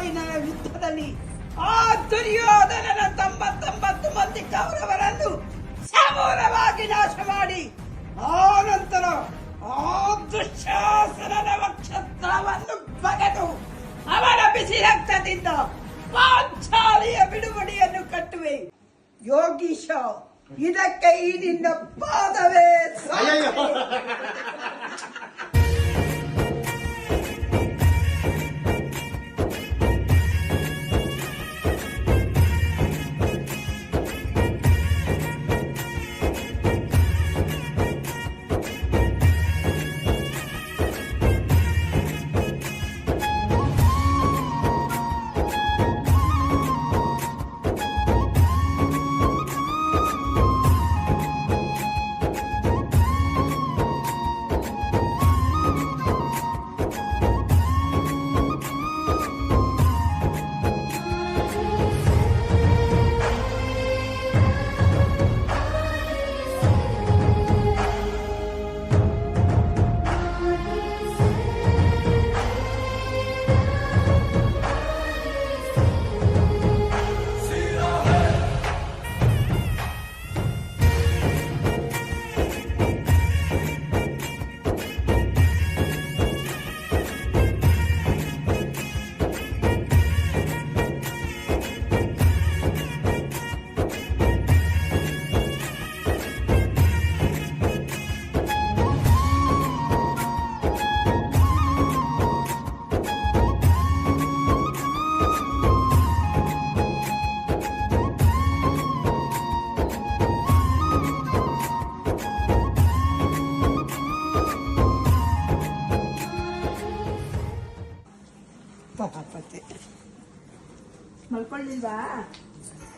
ಸಾಲಿನ ಯುದ್ಧದಲ್ಲಿ ಆ ದುರ್ಯೋಧನನ ತೊಂಬತ್ತೊಂಬತ್ತು ಮಂದಿ ಕೌರವರನ್ನು ಸಮೂಲವಾಗಿ ನಾಶ ಮಾಡಿ. ಆ ನಂತರ ಆ ದುಶ್ಯಾಸನನ ವಕ್ಷತ್ರವನ್ನು ಬಗೆದು ಅವನ ಬಿಸಿ ರಕ್ತದಿಂದ ಪಾಂಚಾಲಿಯ ಬಿಡುಗಡೆಯನ್ನು ಕಟ್ಟುವೆ. ಯೋಗೀಶ, ಇದಕ್ಕೆ ಈ ನಿನ್ನ ಪಾದವೇ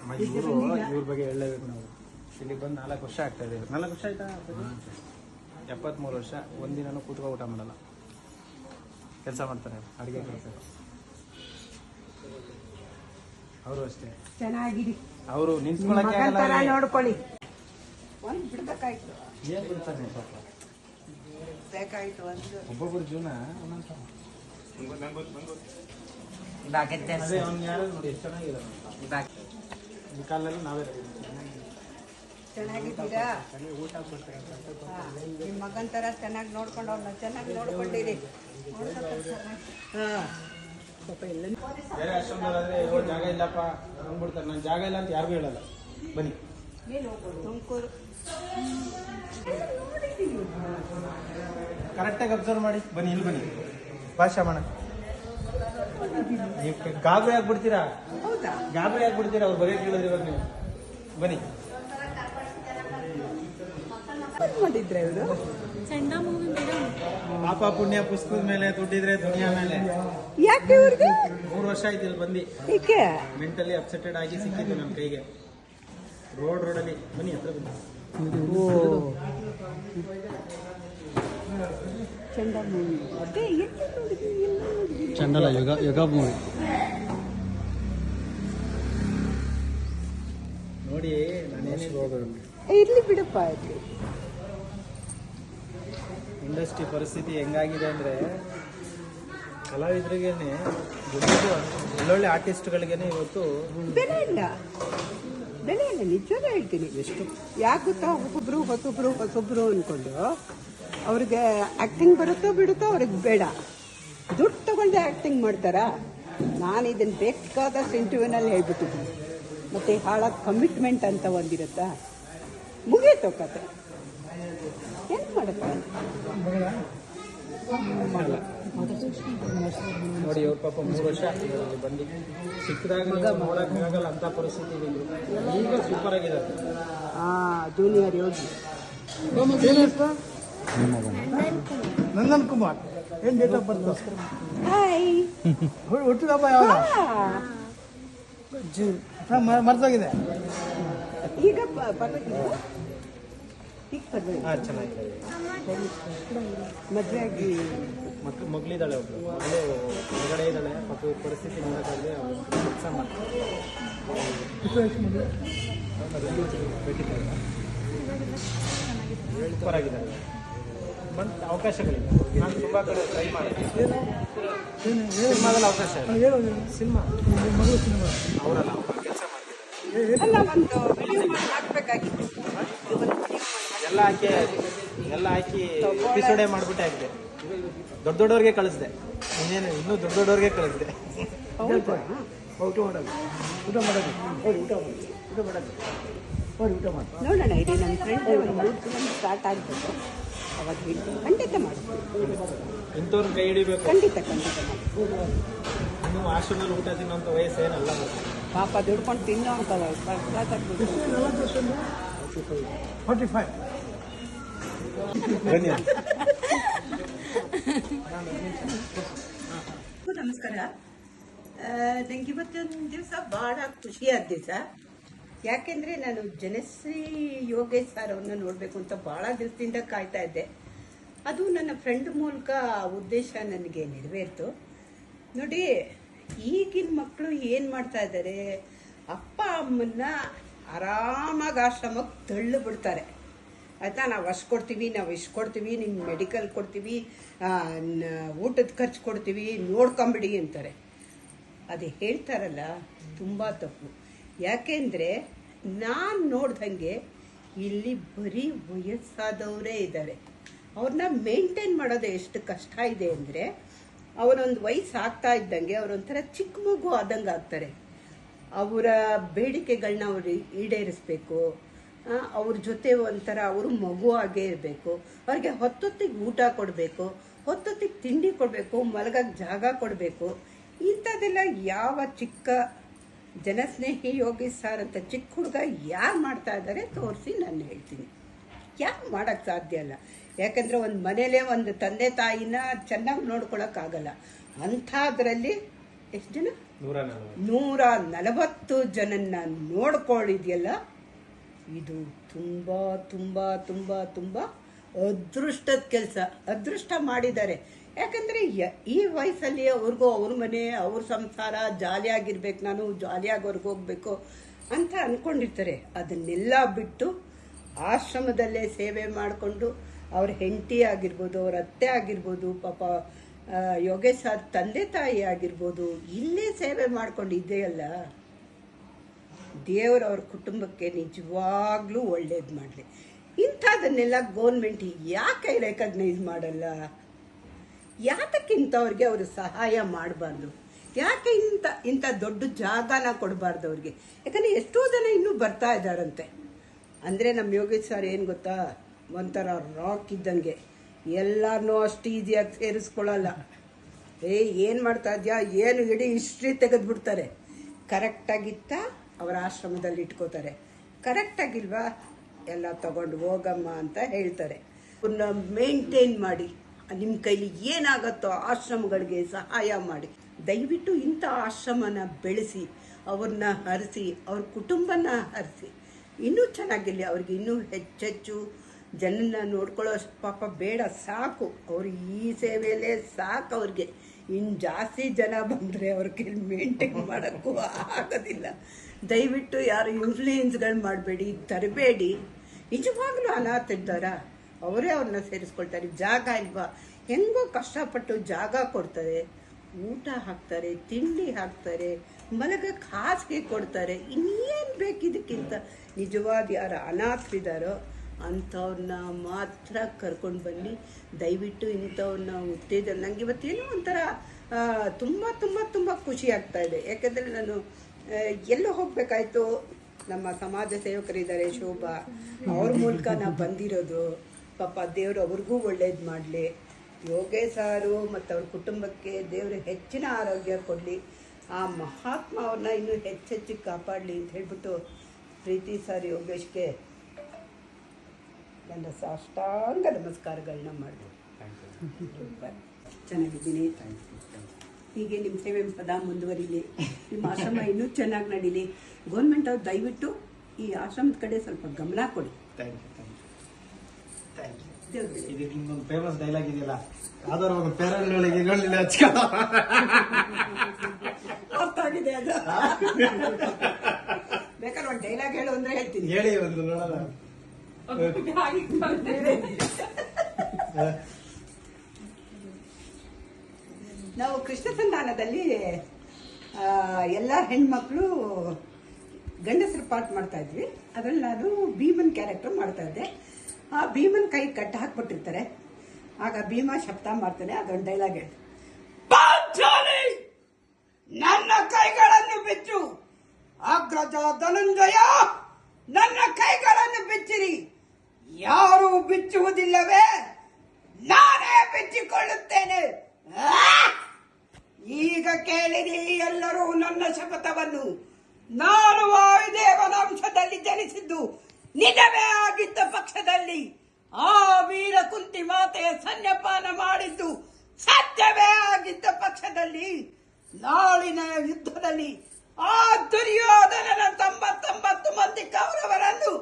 ಮಲ್ಕೊಳ್ಳಿಲ್ವಾ ಇವರು ಇವ್ರ ಬಗ್ಗೆ ಹೇಳಲೇಬೇಕು ನಾವು. ಇಲ್ಲಿಗೆ ಬಂದು ನಾಲ್ಕು ವರ್ಷ ಆಗ್ತಾ ಇದೆ. ನಾಲ್ಕು ವರ್ಷ ಆಯ್ತಾ? ಎಪ್ಪತ್ಮೂರು ವರ್ಷ. ಒಂದಿನೂ ಕೂತ್ಕೊ ಊಟ ಮಾಡಲ್ಲ. ಕೆಲಸ ಮಾಡ್ತಾರೆ ಅಡುಗೆ ಕೆಲಸ. ಅವರು ಅಷ್ಟೇ. ಚೆನ್ನಾಗಿರಿ. ಅವರು ನಿಂತ್ಕೊಳಕ್ಕೆ ಆಗಲ್ಲ ನೋಡ್ಕೊಳ್ಳಿ. ಒಂದ್ ಬಿಡ್ಬೇಕಾಯ್ತು. ಏನ್ ಬಿಡ್ತಾರೆ ಪಾಪ? ಬೇಕಾಯ್ತು ಒಂದು. ಒಬ್ಬೊಬ್ಬರ ಜೀವನ ಒಂದೊಂದು ನೋಡಿ ಎಷ್ಟು ಈ ಕಾಲದಲ್ಲಿ ನಾವೇ. ಚೆನ್ನಾಗಿದ್ದೀರಾ? ಚೆನ್ನಾಗಿ ಊಟ ಕೊಡ್ತಾರೆ ಹಾ, ನಿಮ್ ಚೆನ್ನಾಗಿ ನೋಡ್ಕೊಂಡು ಅವ್ರನ್ನ ಚೆನ್ನಾಗಿ ನೋಡ್ಕೊಂಡಿರಿ. ಬೇರೆ ಆಶ್ರಮದವರಾದ್ರೆ ಇರೋ ಜಾಗ ಇಲ್ಲಪ್ಪ ಅಂದ್ಬಿಡ್ತಾರೆ ನಾನು ಜಾಗ ಇಲ್ಲ ಅಂತ ಯಾರಿಗೂ ಹೇಳಲ್ಲ. ಬನ್ನಿ. ತುಮಕೂರು. ಕರೆಕ್ಟಾಗಿ ಅಬ್ಸರ್ವ್ ಮಾಡಿ. ಬನ್ನಿ ಇಲ್ಲಿ ಬನ್ನಿ. ಭಾಷಾ ಮಾಡ ನೀವು ಗಾಬರಿ ಆಗ್ಬಿಡ್ತೀರಾ? ಹೌದಾ ಗಾಬರಿ ಆಗ್ಬಿಡ್ತೀರಾ ಅವ್ರ ಬಗ್ಗೆ ಕೇಳಿದ್ರೆ ಇವಾಗ ನೀವು? ಬನ್ನಿ. ಏನ್ ಮಾಡಿದ್ರೆ ಇವರು? ಚಂದ ಮೂವಿ ಮೇಡಮ್ ಪಾಪ ಪುಣ್ಯ ಪುಸ್ತಕದ ಮೇಲೆ ದುಡ್ಡಿದ್ರೆ ದುನಿಯಾ ಮೇಲೆ. ಯಾಕೆ ಇವ್ರಿಗೆ? ಮೂರು ವರ್ಷ ಆಯ್ತು ಇಲ್ಲಿ ಬಂದು. ಏಕೆ? ಮೆಂಟಲಿ ಅಪ್ಸೆಟೆಡ್ ಆಗಿ ಸಿಕ್ಕಿದ್ದು ನನ್ನ ಕೈಗೆ. ರೋಡ್ ರೋಡಲ್ಲಿ ಬನ್ನಿ ಹತ್ರ ಬನ್ನಿ. ಚಂದ ಮೂವಿ ಅದೇ ಎಲ್ಲಿ ನೋಡಿದ್ವಿ ಎಲ್ಲ ನೋಡಿದ್ವಿ ಚಂದಲ ಯುಗ ಯುಗ ಮೂವಿ ನೋಡಿ ಇರ್ಲಿ ಬಿಡಪ್ಪ ಆಯ್ತು ಇಂಡಸ್ಟ್ರಿ ಪರಿಸ್ಥಿತಿ ಹೆಂಗಾಗಿದೆ ಅಂದರೆ ಕಲಾವಿದರಿಗೇನೆ ಒಳ್ಳೊಳ್ಳೆ ಆರ್ಟಿಸ್ಟ್ಗಳಿಗೇನೆ ಇವತ್ತು ಬೆಲೆ ಇಲ್ಲ. ಬೆಲೆ ಇಲ್ಲ ನಿಜ ಹೇಳ್ತೀನಿ. ಎಷ್ಟು? ಯಾಕೆ ಗೊತ್ತಾ? ಒಬ್ಬೊಬ್ರು ಹೊಸೊಬ್ರು ಹೊಸೊಬ್ರು ಅನ್ಕೊಂಡು ಅವ್ರಿಗೆ ಆ್ಯಕ್ಟಿಂಗ್ ಬರುತ್ತೋ ಬಿಡುತ್ತೋ ಅವ್ರಿಗೆ ಬೇಡ. ದುಡ್ಡು ತಗೊಂಡೆ ಆ್ಯಕ್ಟಿಂಗ್ ಮಾಡ್ತಾರಾ? ನಾನು ಇದನ್ನು ಬೇಕಾದಷ್ಟು ಇಂಟರ್ವ್ಯೂನಲ್ಲಿ ಹೇಳ್ಬಿಟ್ಟಿದ್ದೀನಿ. ಮತ್ತು ಹಾಳಾದ ಕಮಿಟ್ಮೆಂಟ್ ಅಂತ ಒಂದಿರುತ್ತಾ? ಮುಗೀತು ಕತೆ ಏನು ಮಾಡುತ್ತೆ? ನೋಡಿ ಅವ್ರ ಪಾಪ ಮೂರು ವರ್ಷ ಆಗ್ತಿದೆ ಇಲ್ಲಿ ಬಂದು. ಸಿಕ್ಕಿದಾಗ ನೋಡೋಕ್ಕಾಗಲ್ಲ ಅಂತ ಪರಿಸ್ಥಿತಿ ಈಗ ಸೂಪರ್ ಆಗಿದ್ದಾರೆ ಆ ಜೂನಿಯರ್ ಯೋಗಿ. ನಂದನ್ ಕುಮಾರ್. ಏನ್ ಡೇಟ್ ಆಫ್ ಬರ್ತ್ ಹಾಯ್ ಹಬ್ಬ ಯಾವಾಗ? ಜೂನ್. ಮರ್ತೋಗಿದೆ. ಈಗ ಹಾಂ ಚೆನ್ನಾಗಿದೆ. ಮದುವೆ ಆಗಿ. ಮಕ್ಳು ಮಗಳಿದ್ದಾಳೆ ಒಬ್ಬಳು ಅವಳು ಹೊರಗಡೆ ಇದ್ದಾಳೆ. ಮತ್ತು ಪರಿಸ್ಥಿತಿ ನೋಡೋಕ್ಕಾಗದೆ ಅವಳು ಕೆಲಸ ಮಾಡ್ತಾರೆ ಸೂಪರ್ ಬಂದ ಅವಕಾಶಗಳಿಲ್ಲ ನಾನು ತುಂಬ ಕಡೆ ಟ್ರೈ ಮಾಡಿದೆ ಏನು? ಏನು ಸಿನಿಮಾದಲ್ಲಿ ಅವಕಾಶ ಇಲ್ಲ. ಏನು ಸಿನಿಮಾ? ನಿಮ್ಮ ಮಗಳು ಸಿನಿಮಾ. ಅವರಲ್ಲ ಅವರು ಕೆಲಸ ಮಾಡ್ತಿದ್ದಾರೆ. ಅಲ್ಲ ಒಂದು ವಿಡಿಯೋ ಮಾಡಿ ಹಾಕ್ಬೇಕಾಗಿತ್ತು. ಒಂದು ವಿಡಿಯೋ ಮಾಡಿ ಎಲ್ಲ ಹಾಕಿ ಎಲ್ಲ ಹಾಕಿ ಎಪಿಸೋಡೇ ಮಾಡ್ಬಿಟ್ಟೆ ಆಗಿದೆ. ದೊಡ್ಡ ದೊಡ್ಡವ್ರಿಗೆ ಕಳಿಸ್ದೆ. ಇನ್ನೇನು ಇನ್ನೂ ದೊಡ್ಡ ದೊಡ್ಡವ್ರಿಗೆ ಕಳಿಸ್ದೆ. ಹೌದಾ ಊಟ ಮಾಡೋದು ಊಟ ಮಾಡೋದು ಹೋಗಿ ಊಟ ಮಾಡೋದು ಊಟ ಮಾಡೋದು ಹೋಗಿ ಊಟ ಮಾಡಿ. ನೋಡೋಣ ಇಡೀ ನನ್ನ ಫ್ರೆಂಡ್ ಸ್ಟಾರ್ಟ್ ಆಗ್ಬೋದು ಅವಾಗ ಹೇಳ್ತೀನಿ. ಖಂಡಿತ ಮಾಡ್ತೀನಿ. ಇಂಥವ್ರ ಕೈ ಹಿಡಿಬೇಕು? ಖಂಡಿತ ಖಂಡಿತ ಮಾಡ್ತೀನಿ. ಇನ್ನೂ ಹಾಸ್ಟೆಲಲ್ಲಿ ಊಟ ವಯಸ್ಸೇನಲ್ಲ ಪಾಪ ದುಡ್ಕೊಂಡು ತಿನ್ನೋ ಅಂತ ಆಗ್ಬಿಟ್ಟು ನಲವತ್ತು ವರ್ಷ ಫಾರ್ಟಿ ಫೈವ್ ನಮಸ್ಕಾರ ನಂಗೆ ಇವತ್ತೊಂದು ದಿವಸ ಭಾಳ ಖುಷಿಯಾದ ದಿವಸ. ಯಾಕೆಂದರೆ ನಾನು ಜನಶ್ರೀ ಯೋಗೇಶ್ ಸರ್ ಅವ್ರನ್ನ ನೋಡಬೇಕು ಅಂತ ಭಾಳ ದಿವಸದಿಂದ ಕಾಯ್ತಾ ಇದ್ದೆ. ಅದು ನನ್ನ ಫ್ರೆಂಡ್ ಮೂಲಕ ಉದ್ದೇಶ ನನಗೆ ನೆರವೇರ್ತು. ನೋಡಿ, ಈಗಿನ ಮಕ್ಕಳು ಏನು ಮಾಡ್ತಾ ಇದ್ದಾರೆ ಅಪ್ಪ, ಅಮ್ಮನ್ನ ಆರಾಮಾಗಿ ಆಶ್ರಮಕ್ಕೆ ತಳ್ಳು ಬಿಡ್ತಾರೆ. ಆಯಿತಾ? ನಾವು ಅಷ್ಟು ಕೊಡ್ತೀವಿ, ನಾವು ಇಷ್ಟು ಕೊಡ್ತೀವಿ ನಿಮ್ಗೆ ಮೆಡಿಕಲ್ ಕೊಡ್ತೀವಿ ಊಟದ ಖರ್ಚು ಕೊಡ್ತೀವಿ, ನೋಡ್ಕೊಂಬಿಡಿ ಅಂತಾರೆ. ಅದು ಹೇಳ್ತಾರಲ್ಲ, ತುಂಬ ತಪ್ಪು. ಯಾಕೆಂದರೆ ನಾನು ನೋಡ್ದಂಗೆ ಇಲ್ಲಿ ಬರೀ ವಯಸ್ಸಾದವರೇ ಇದ್ದಾರೆ. ಅವ್ರನ್ನ ಮೇಂಟೈನ್ ಮಾಡೋದು ಎಷ್ಟು ಕಷ್ಟ ಇದೆ ಅಂದರೆ ಅವರೊಂದು ವಯಸ್ಸು ಆಗ್ತಾ ಇದ್ದಂಗೆ ಅವರೊಂಥರ ಚಿಕ್ಕ ಮಗು ಆದಂಗೆ ಆಗ್ತಾರೆ. ಅವರ ಬೇಡಿಕೆಗಳನ್ನ ಅವರು ಈಡೇರಿಸ್ಬೇಕು. ಅವ್ರ ಜೊತೆ ಒಂಥರ ಅವರು ಮಗು ಆಗೇ ಇರಬೇಕು. ಅವ್ರಿಗೆ ಹೊತ್ತೊತ್ತಿಗೆ ಊಟ ಕೊಡಬೇಕು, ಹೊತ್ತೊತ್ತಿಗೆ ತಿಂಡಿ ಕೊಡಬೇಕು ಮಲಗಕ್ಕೆ ಜಾಗ ಕೊಡಬೇಕು. ಇಂಥದ್ದೆಲ್ಲ ಯಾವ ಚಿಕ್ಕ ಜನಸ್ನೇಹಿ ಯೋಗಿ ಸಾರ್ ಅಂತ ಚಿಕ್ಕ ಹುಡುಗ ಯಾರು ಮಾಡ್ತಾ ಇದ್ದಾರೆ ತೋರಿಸಿ ನಾನು ಹೇಳ್ತೀನಿ. ಯಾಕೆ ಮಾಡೋಕ್ಕೆ ಸಾಧ್ಯ ಅಲ್ಲ ಯಾಕಂದರೆ ಒಂದು ಮನೇಲೇ ಒಂದು ತಂದೆ ತಾಯಿನ ಚೆನ್ನಾಗಿ ನೋಡ್ಕೊಳಕ್ಕಾಗಲ್ಲ ಅಂಥದ್ರಲ್ಲಿ ಎಷ್ಟು ಜನ? ನೂರ ನಲವತ್ತು. ಜನನ್ನ ನೋಡ್ಕೊಳ್ಳಿದೆಯಲ್ಲ ಇದು ತುಂಬ ತುಂಬ ತುಂಬ ತುಂಬ ಅದೃಷ್ಟದ ಕೆಲಸ. ಅದೃಷ್ಟ ಮಾಡಿದ್ದಾರೆ. ಯಾಕಂದರೆ ಈ ವಯಸ್ಸಲ್ಲಿ ಅವ್ರಿಗೂ ಅವ್ರ ಮನೆ, ಅವ್ರ ಸಂಸಾರ ಜಾಲಿಯಾಗಿರ್ಬೇಕು, ನಾನು ಜಾಲಿಯಾಗಿ ಹೊರ್ಗೆ ಹೋಗ್ಬೇಕು ಅಂತ ಅಂದ್ಕೊಂಡಿರ್ತಾರೆ ಅದನ್ನೆಲ್ಲ ಬಿಟ್ಟು ಆಶ್ರಮದಲ್ಲೇ ಸೇವೆ ಮಾಡಿಕೊಂಡು ಅವ್ರ ಹೆಂಡತಿ ಆಗಿರ್ಬೋದು, ಅವ್ರ ಅತ್ತೆ ಆಗಿರ್ಬೋದು, ಪಾಪ ಯೋಗೇಶ್ ತಂದೆ ತಾಯಿ ಆಗಿರ್ಬೋದು, ಇಲ್ಲೇ ಸೇವೆ ಮಾಡ್ಕೊಂಡು ಇದೆಯಲ್ಲ ದೇವರು ಅವ್ರ ಕುಟುಂಬಕ್ಕೆ ನಿಜವಾಗ್ಲೂ ಒಳ್ಳೇದು ಮಾಡಲಿ. ಇಂಥದನ್ನೆಲ್ಲ ಗೌರ್ಮೆಂಟ್ ಯಾಕೆ ರೆಕಗ್ನೈಸ್ ಮಾಡಲ್ಲ? ಯಾತಕ್ಕೆ ಇಂಥವ್ರಿಗೆ ಅವರು ಸಹಾಯ ಮಾಡಬಾರ್ದು? ಯಾಕೆ ಇಂಥ ಇಂಥ ದೊಡ್ಡ ಜಾಗನ ಕೊಡಬಾರ್ದು ಅವ್ರಿಗೆ? ಯಾಕಂದರೆ ಎಷ್ಟೋ ಜನ ಇನ್ನೂ ಬರ್ತಾ ಇದ್ದಾರಂತೆ. ಅಂದರೆ ನಮ್ಮ ಯೋಗೇಶ್ ಸರ್ ಏನು ಗೊತ್ತಾ? ಒಂಥರ ರಾಕ್ ಇದ್ದಂಗೆ. ಎಲ್ಲರನ್ನೂ ಅಷ್ಟು ಈಸಿಯಾಗಿ ಸೇರಿಸ್ಕೊಳ್ಳಲ್ಲ ಏ, ಏನು ಮಾಡ್ತಾ ಇದೆಯಾ? ಏನು ಇಡೀ ಹಿಸ್ಟ್ರಿ ತೆಗೆದ್ಬಿಡ್ತಾರೆ. ಕರೆಕ್ಟಾಗಿತ್ತ ಅವರ ಆಶ್ರಮದಲ್ಲಿ ಇಟ್ಕೋತಾರೆ. ಕರೆಕ್ಟಾಗಿಲ್ವಾ ಎಲ್ಲ ತಗೊಂಡು ಹೋಗಮ್ಮ ಅಂತ ಹೇಳ್ತಾರೆ. ಅವ್ರನ್ನ ಮೇಂಟೈನ್ ಮಾಡಿ. ನಿಮ್ಮ ಕೈಲಿ ಏನಾಗತ್ತೋ ಆಶ್ರಮಗಳಿಗೆ ಸಹಾಯ ಮಾಡಿ. ದಯವಿಟ್ಟು ಇಂಥ ಆಶ್ರಮನ ಬೆಳೆಸಿ, ಅವ್ರನ್ನ ಹರಿಸಿ, ಅವ್ರ ಕುಟುಂಬನ ಹರಿಸಿ. ಇನ್ನೂ ಚೆನ್ನಾಗಿರಲಿ, ಅವ್ರಿಗೆ ಇನ್ನೂ ಹೆಚ್ಚೆಚ್ಚು ಜನನ್ನ ನೋಡ್ಕೊಳ್ಳೋ ಅಷ್ಟು ಪಾಪ ಬೇಡ, ಸಾಕು. ಅವ್ರ ಈ ಸೇವೆಯಲ್ಲೇ ಸಾಕು ಅವ್ರಿಗೆ. ಇನ್ನು ಜಾಸ್ತಿ ಜನ ಬಂದರೆ ಅವ್ರಿಗೆ ಮೇಂಟೈನ್ ಮಾಡೋಕ್ಕೂ ಆಗೋದಿಲ್ಲ. ದಯವಿಟ್ಟು ಯಾರು ಇನ್ಫ್ಲೂಯೆನ್ಸ್ಗಳು ಮಾಡಬೇಡಿ, ತರಬೇಡಿ. ನಿಜವಾಗ್ಲೂ ಅನಾಥ ಇದ್ದಾರಾ ಅವರೇ ಅವ್ರನ್ನ ಸೇರಿಸ್ಕೊಳ್ತಾರೆ. ಜಾಗ ಇಲ್ವಾ? ಹೆಂಗೋ ಕಷ್ಟಪಟ್ಟು ಜಾಗ ಕೊಡ್ತಾರೆ. ಊಟ ಹಾಕ್ತಾರೆ, ತಿಂಡಿ ಹಾಕ್ತಾರೆ, ಮಲಗ ಹಾಸಿಗೆ ಕೊಡ್ತಾರೆ. ಇನ್ನೇನು ಬೇಕು ಇದಕ್ಕಿಂತ? ನಿಜವಾದ ಯಾರು ಅನಾಥರಿದ್ದಾರೋ ಅಂಥವ್ರನ್ನ ಮಾತ್ರ ಕರ್ಕೊಂಡು ಬನ್ನಿ. ದಯವಿಟ್ಟು ಇಂಥವ್ರನ್ನ ಉತ್ತೇಜನ ನನಗೆ ಇವತ್ತೇನೋ ಒಂಥರ ತುಂಬ ತುಂಬ ತುಂಬ ಖುಷಿ ಆಗ್ತಾ ಇದೆ. ಯಾಕೆಂದರೆ ನಾನು ಎಲ್ಲೋ ಹೋಗಬೇಕಾಯ್ತು. ನಮ್ಮ ಸಮಾಜ ಸೇವಕರಿದ್ದಾರೆ, ಶೋಭಾ. ಅವ್ರ ಮೂಲಕ ನಾವು ಬಂದಿರೋದು. ಪಾಪ ದೇವರು ಅವ್ರಿಗೂ ಒಳ್ಳೇದು ಮಾಡಲಿ. ಯೋಗೇಶ್ ಸಾರು ಮತ್ತು ಅವ್ರ ಕುಟುಂಬಕ್ಕೆ ದೇವರು ಹೆಚ್ಚಿನ ಆರೋಗ್ಯ ಕೊಡಲಿ, ಆ ಮಹಾತ್ಮ ಅವ್ರನ್ನ ಇನ್ನೂ ಹೆಚ್ಚೆಚ್ಚು ಕಾಪಾಡಲಿ ಅಂತ ಹೇಳ್ಬಿಟ್ಟು ಪ್ರೀತಿ ಸರ್ ಯೋಗೇಶ್ಗೆ ನನ್ನ ಸಾಷ್ಟಾಂಗ ನಮಸ್ಕಾರಗಳನ್ನ ಮಾಡಿದೆ. ಚೆನ್ನಾಗಿದ್ದೀನಿ. ಹೀಗೆ ನಿಮ್ಮ ಸೇವೆ ಪದ ಮುಂದುವರಿಲಿ, ನಿಮ್ಮ ಆಶ್ರಮ ಇನ್ನೂ ಚೆನ್ನಾಗಿ ನಡೀಲಿ. ಗೌರ್ಮೆಂಟ್ ಅವ್ರು ದಯವಿಟ್ಟು ಈ ಆಶ್ರಮದ ಕಡೆ ಸ್ವಲ್ಪ ಗಮನ ಕೊಡಿ. Thank you thank you thank you. ಇದು ನಿಮ್ದೊಂದು ಫೇಮಸ್ ಡೈಲಾಗ್ ಇದೆಯಲ್ಲ? ಯಾವ್ದಾರು ಒಂದು ಪೇರಳ್ಳಿಗೆ ಈರುಳ್ಳಿ ಹಚ್ಕೊ. ಅರ್ಥ ಆಗಿದೆ ಅದು. ಬೇಕಾದ್ರೆ ಒಂದು ಡೈಲಾಗ್ ಹೇಳು ಅಂದ್ರೆ ಹೇಳ್ತೀನಿ. ಹೇಳಿ ಒಂದು ನೋಡೋಣ. ನಾವು ಕೃಷ್ಣ ಸಂಧಾನದಲ್ಲಿ ಎಲ್ಲ ಹೆಣ್ಮಕ್ಳು ಗಂಡಸರು ಪಾಠ ಮಾಡ್ತಾ ಇದ್ವಿ. ಅದ್ರಲ್ಲಿ ನಾನು ಭೀಮನ್ ಕ್ಯಾರೆಕ್ಟರ್ ಮಾಡ್ತಾ ಇದ್ದೆ. ಆ ಭೀಮನ್ ಕೈ ಕಟ್ಟ ಹಾಕ್ಬಿಟ್ಟಿರ್ತಾರೆ. ಆಗ ಭೀಮ ಶಬ್ದ ಮಾಡ್ತಾನೆ ಅದೊಂದು ಡೈಲಾಗ್ ಹೇಳಿ ನನ್ನ ಕೈಗಳನ್ನು ಬಿಚ್ಚು. ಅಗ್ರಜ ಧನಂಜಯ ನನ್ನ ಕೈಗಳನ್ನು ಬಿಚ್ಚಿರಿ. ಯಾರು ಬಿಚ್ಚುವುದಿಲ್ಲವೇ, ನಾನೇ ಬಿಚ್ಚಿಕೊಳ್ಳುತ್ತೇನೆ. ಈಗ ಕೇಳಿರಿ ಎಲ್ಲರೂ ನನ್ನ ಶಪಥವನ್ನು. ನಾನು ವಾಯುದೇವನ ಅಂಶದಲ್ಲಿ ಜನಿಸಿದ್ದು ನಿಜವೇ ಆಗಿದ್ದ ಪಕ್ಷದಲ್ಲಿ ಆ ವೀರ ಕುಂತಿ ಮಾತೆಯ ಸನ್ಯಪಾನ ಮಾಡಿದ್ದು ಸತ್ಯವೇ ಆಗಿದ್ದ ಪಕ್ಷದಲ್ಲಿ ನಾಳಿನ ಯುದ್ಧದಲ್ಲಿ ಆ ದುರ್ಯೋಧನನ ತೊಂಬತ್ತೊಂಬತ್ತು ಮಂದಿ ಕೌರವರನ್ನು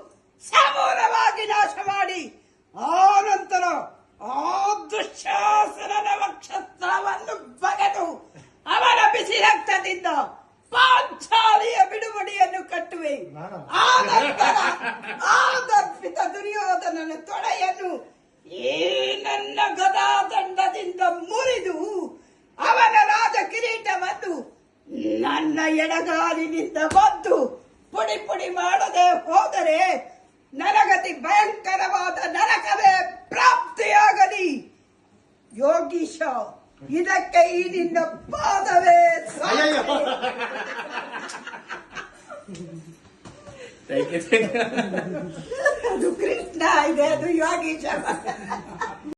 ಸಮೂಲವಾಗಿ ನಾಶ ಮಾಡಿ ಆ ನಂತರ ಆ ದುಶ್ಯಾಸನನ ವಕ್ಷಸ್ಥಳವನ್ನು ಬಗೆದು ಅವನ ಬಿಸಿ ರಕ್ತದಿಂದ ಪಾಂಚಾಲಿಯ ಬಿಡುಗಡೆಯನ್ನು ಕಟ್ಟುವೆ ಆ ನಂತರ ಆ ದರ್ಪಿತ ದುರ್ಯೋಧನನ ತೊಡೆಯನ್ನು ಈ ನನ್ನ ಗದಾದಂಡದಿಂದ ಮುರಿದು ಅವನ ರಾಜ ಕಿರೀಟವನ್ನು ನನ್ನ ಎಡಗಾಲಿನಿಂದ ಬದ್ದು ಪುಡಿ ಮಾಡದೆ ಹೋದರೆ ನರಗತಿ ಭಯಂಕರವಾದ ನರಕವೇ ಪ್ರಾಪ್ತಿಯಾಗಲಿ. ಯೋಗೀಶ ಇದಕ್ಕೆ ಈ ನಿನ್ನ ಪಾದವೇ. ಅದು ಕೃಷ್ಣ ಇದೆ ಅದು ಯೋಗೀಶ.